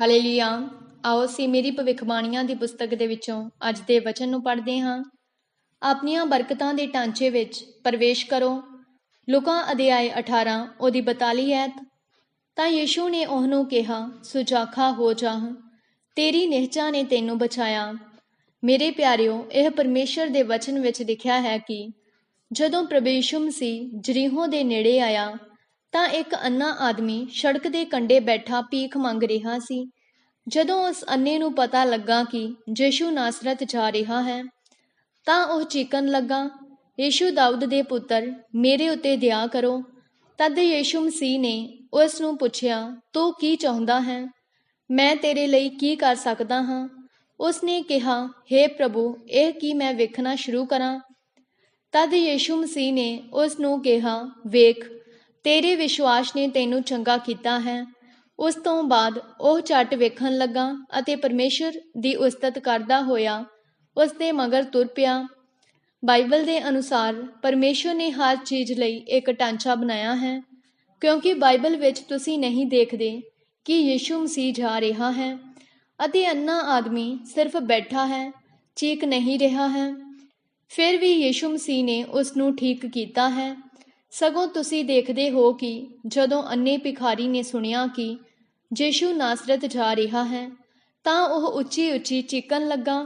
Hallelujah. ਆਓ ਅਸੀਂ ਮੇਰੀ ਭਵਿੱਖਬਾਣੀਆਂ ਦੀ ਪੁਸਤਕ ਦੇ ਵਿੱਚੋਂ ਅੱਜ ਦੇ ਵਚਨ ਨੂੰ ਪੜ੍ਹਦੇ ਹਾਂ। ਆਪਣੀਆਂ ਬਰਕਤਾਂ ਦੇ ਢਾਂਚੇ ਵਿੱਚ ਪ੍ਰਵੇਸ਼ ਕਰੋ। ਲੁਕਾ ਅਧਿਆਇ 18 ਉਹਦੀ 42 ਐਤ ਤਾਂ ਯੀਸ਼ੂ ਨੇ ਉਹਨੂੰ ਕਿਹਾ, ਸੁਜਾਖਾ ਹੋ ਜਾ। ਤੇਰੀ ਨਿਹਚਾ ਨੇ ਤੈਨੂੰ ਬਚਾਇਆ। ਮੇਰੇ ਪਿਆਰਿਓ, ਇਹ ਪਰਮੇਸ਼ਰ ਦੇ ਵਚਨ ਵਿੱਚ ਲਿਖਿਆ ਹੈ ਕਿ ਜਦੋਂ ਪ੍ਰਭੂ ਯਿਸੂ ਮਸੀਹ ਜਰੀਹੋ ਦੇ ਨੇੜੇ ਆਇਆ ਤਾਂ ਇੱਕ ਅੰਨਾ ਆਦਮੀ ਸੜਕ ਦੇ ਕੰਢੇ ਬੈਠਾ ਭੀਖ ਮੰਗ ਰਿਹਾ ਸੀ। ਜਦੋਂ ਉਸ ਅੰਨੇ ਨੂੰ ਪਤਾ ਲੱਗਾ ਕਿ ਯੀਸ਼ੂ ਨਾਸਰਤ ਜਾ ਰਿਹਾ ਹੈ, ਤਾਂ ਉਹ ਚੀਕਣ ਲੱਗਾ, ਯੀਸ਼ੂ ਦਾਊਦ ਦੇ ਪੁੱਤਰ, ਮੇਰੇ ਉੱਤੇ ਦਇਆ ਕਰੋ। ਤਦ ਯੀਸ਼ੂ ਮਸੀਹ ਨੇ ਉਸ ਨੂੰ ਪੁੱਛਿਆ, ਤੂੰ ਕੀ ਚਾਹੁੰਦਾ ਹੈ? ਮੈਂ ਤੇਰੇ ਲਈ ਕੀ ਕਰ ਸਕਦਾ ਹਾਂ? ਉਸ ਨੇ ਕਿਹਾ हे ਪ੍ਰਭੂ, ਇਹ ਕੀ ਮੈਂ ਵੇਖਣਾ ਸ਼ੁਰੂ ਕਰਾਂ? ਤਦ ਯੀਸ਼ੂ ਮਸੀਹ ਨੇ ਉਸ ਨੂੰ ਕਿਹਾ, ਵੇਖ ਤੇਰੇ ਵਿਸ਼ਵਾਸ ਨੇ ਤੈਨੂੰ ਚੰਗਾ ਕੀਤਾ ਹੈ। ਉਸ ਤੋਂ ਬਾਅਦ ਉਹ ਝਟ ਵੇਖਣ ਲੱਗਾ ਅਤੇ ਪਰਮੇਸ਼ਰ ਦੀ ਉਸਤਤ ਕਰਦਾ ਹੋਇਆ ਉਸ ਦੇ ਮਗਰ ਤੁਰ ਪਿਆ। ਬਾਈਬਲ ਦੇ ਅਨੁਸਾਰ ਪਰਮੇਸ਼ਰ ਨੇ ਹਰ ਚੀਜ਼ ਲਈ ਇੱਕ ਢਾਂਚਾ ਬਣਾਇਆ ਹੈ, ਕਿਉਂਕਿ ਬਾਈਬਲ ਵਿੱਚ ਤੁਸੀਂ ਨਹੀਂ ਦੇਖਦੇ ਕਿ ਯੀਸ਼ੂ ਮਸੀਹ ਜਾ ਰਿਹਾ ਹੈ ਅਤੇ ਅੰਨਾ ਆਦਮੀ ਸਿਰਫ ਬੈਠਾ ਹੈ, ਚੀਕ ਨਹੀਂ ਰਿਹਾ ਹੈ। ਫਿਰ ਵੀ ਯੀਸ਼ੂ ਮਸੀਹ ਨੇ ਉਸ ਨੂੰ ਠੀਕ ਕੀਤਾ ਹੈ। ਸਗੋਂ ਤੁਸੀਂ ਦੇਖਦੇ ਹੋ ਕਿ ਜਦੋਂ ਅੰਨੇ ਭਿਖਾਰੀ ਨੇ ਸੁਣਿਆ ਕਿ ਯੀਸ਼ੂ ਨਾਸਰਤ ਜਾ ਰਿਹਾ ਹੈ, ਤਾਂ ਉਹ ਉੱਚੀ ਉੱਚੀ ਚੀਕਣ ਲੱਗਾ,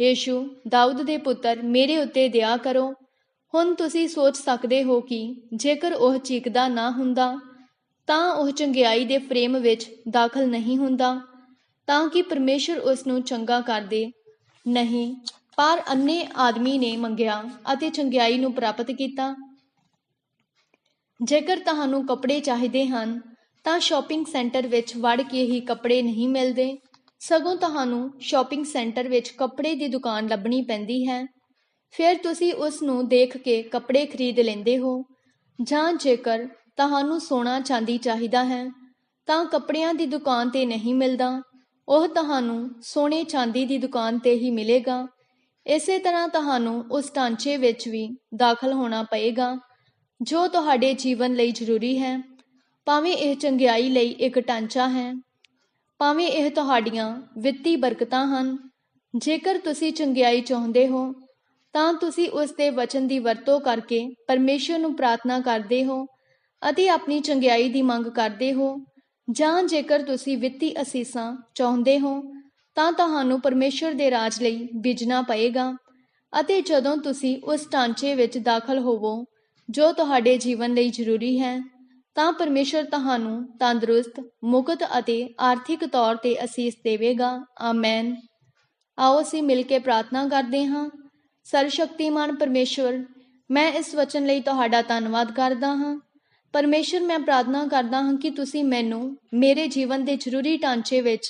ਯੀਸ਼ੂ, ਦਾਊਦ ਦੇ ਪੁੱਤਰ, ਮੇਰੇ ਉੱਤੇ ਦਇਆ ਕਰੋ। ਹੁਣ ਤੁਸੀਂ ਸੋਚ ਸਕਦੇ ਹੋ ਕਿ ਜੇਕਰ ਉਹ ਚੀਕਦਾ ਨਾ ਹੁੰਦਾ, ਤਾਂ ਉਹ ਚੰਗਿਆਈ ਦੇ ਫਰੇਮ ਵਿੱਚ ਦਾਖਲ ਨਹੀਂ ਹੁੰਦਾ, ਤਾਂ ਕਿ ਪਰਮੇਸ਼ਰ ਉਸ ਨੂੰ ਚੰਗਾ ਕਰ ਦੇ ਨਹੀਂ, ਪਰ ਅੰਨੇ ਆਦਮੀ ਨੇ ਮੰਗਿਆ ਅਤੇ ਚੰਗਿਆਈ ਨੂੰ ਪ੍ਰਾਪਤ ਕੀਤਾ। ਜੇਕਰ ਤੁਹਾਨੂੰ ਕੱਪੜੇ ਚਾਹੀਦੇ ਹਨ, ਤਾਂ ਸ਼ਾਪਿੰਗ ਸੈਂਟਰ ਵਿੱਚ ਵੜ ਕੇ ਹੀ ਕੱਪੜੇ ਨਹੀਂ ਮਿਲਦੇ। ਸਗੋਂ ਤੁਹਾਨੂੰ ਸ਼ਾਪਿੰਗ ਸੈਂਟਰ ਵਿੱਚ ਕੱਪੜੇ ਦੀ ਦੁਕਾਨ ਲੱਭਣੀ ਪੈਂਦੀ ਹੈ। ਫਿਰ ਤੁਸੀਂ ਉਸ ਨੂੰ ਦੇਖ ਕੇ ਕੱਪੜੇ ਖਰੀਦ ਲੈਂਦੇ ਹੋ, ਜਾਂ ਜੇਕਰ ਤੁਹਾਨੂੰ ਸੋਨਾ ਚਾਂਦੀ ਚਾਹੀਦਾ ਹੈ, ਤਾਂ ਕੱਪੜਿਆਂ ਦੀ ਦੁਕਾਨ ਤੇ ਨਹੀਂ ਮਿਲਦਾ। ਉਹ ਤੁਹਾਨੂੰ ਸੋਨੇ ਚਾਂਦੀ ਦੀ ਦੁਕਾਨ ਤੇ ਹੀ ਮਿਲੇਗਾ। ਇਸੇ ਤਰ੍ਹਾਂ ਤੁਹਾਨੂੰ ਉਸ ਢਾਂਚੇ ਵਿੱਚ ਵੀ ਦਾਖਲ ਹੋਣਾ ਪਏਗਾ। ਜੋ ਤੁਹਾਡੇ ਜੀਵਨ ਲਈ ਜ਼ਰੂਰੀ ਹੈ, ਭਾਵੇਂ ਇਹ ਚੰਗਿਆਈ ਲਈ ਇੱਕ ਢਾਂਚਾ ਹੈ, ਭਾਵੇਂ ਇਹ ਤੁਹਾਡੀਆਂ ਵਿੱਤੀ ਬਰਕਤਾਂ ਹਨ, ਜੇਕਰ ਤੁਸੀਂ ਚੰਗਿਆਈ ਚਾਹੁੰਦੇ ਹੋ, ਤਾਂ ਤੁਸੀਂ ਉਸ ਦੇ ਵਚਨ ਦੀ ਵਰਤੋਂ ਕਰਕੇ ਪਰਮੇਸ਼ਰ ਨੂੰ ਪ੍ਰਾਰਥਨਾ ਕਰਦੇ ਹੋ ਅਤੇ ਆਪਣੀ ਚੰਗਿਆਈ ਦੀ ਮੰਗ ਕਰਦੇ ਹੋ, ਜਾਂ ਜੇਕਰ ਤੁਸੀਂ ਵਿੱਤੀ ਅਸੀਸਾਂ ਚਾਹੁੰਦੇ ਹੋ, ਤਾਂ ਤੁਹਾਨੂੰ ਪਰਮੇਸ਼ਰ ਦੇ ਰਾਜ ਲਈ ਬੀਜਣਾ ਪਏਗਾ ਅਤੇ ਜਦੋਂ ਤੁਸੀਂ ਉਸ ਢਾਂਚੇ ਵਿੱਚ ਦਾਖਲ ਹੋਵੋ ਜੋ ਤੁਹਾਡੇ ਜੀਵਨ ਲਈ ਜ਼ਰੂਰੀ ਹੈ, ਤਾਂ ਪਰਮੇਸ਼ਰ ਤੁਹਾਨੂੰ ਤੰਦਰੁਸਤ, ਮੁਕਤ ਅਤੇ ਆਰਥਿਕ ਤੌਰ ਤੇ ਅਸੀਸ ਦੇਵੇਗਾ। ਆਮੈਨ। ਆਓ ਅਸੀਂ ਮਿਲ ਕੇ ਪ੍ਰਾਰਥਨਾ ਕਰਦੇ ਹਾਂ। ਸਰਵਸ਼ਕਤੀਮਾਨ ਪਰਮੇਸ਼ਵਰ ਮੈਂ ਇਸ ਵਚਨ ਲਈ ਤੁਹਾਡਾ ਧੰਨਵਾਦ ਕਰਦਾ ਹਾਂ। ਪਰਮੇਸ਼ਰ, ਮੈਂ ਪ੍ਰਾਰਥਨਾ ਕਰਦਾ ਹਾਂ ਕਿ ਤੁਸੀਂ ਮੈਨੂੰ ਮੇਰੇ ਜੀਵਨ ਦੇ ਜ਼ਰੂਰੀ ਢਾਂਚੇ ਵਿੱਚ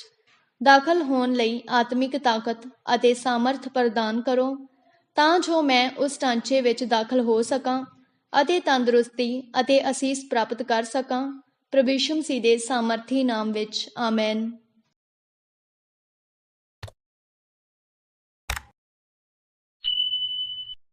ਦਾਖਲ ਹੋਣ ਲਈ ਆਤਮਿਕ ਤਾਕਤ ਅਤੇ ਸਾਮਰਥ ਪ੍ਰਦਾਨ ਕਰੋ, ਤਾਂ ਜੋ ਮੈਂ ਉਸ ਢਾਂਚੇ ਵਿੱਚ ਦਾਖਲ ਹੋ ਸਕਾਂ। ਅਤੇ ਤੰਦਰੁਸਤੀ ਅਤੇ ਅਸੀਸ ਪ੍ਰਾਪਤ ਕਰ ਸਕਾਂ। ਪ੍ਰਭੂ ਯਿਸੂ ਮਸੀਹ ਦੇ ਸਾਮਰਥੀ ਨਾਮ ਵਿੱਚ ਆਮੇਨ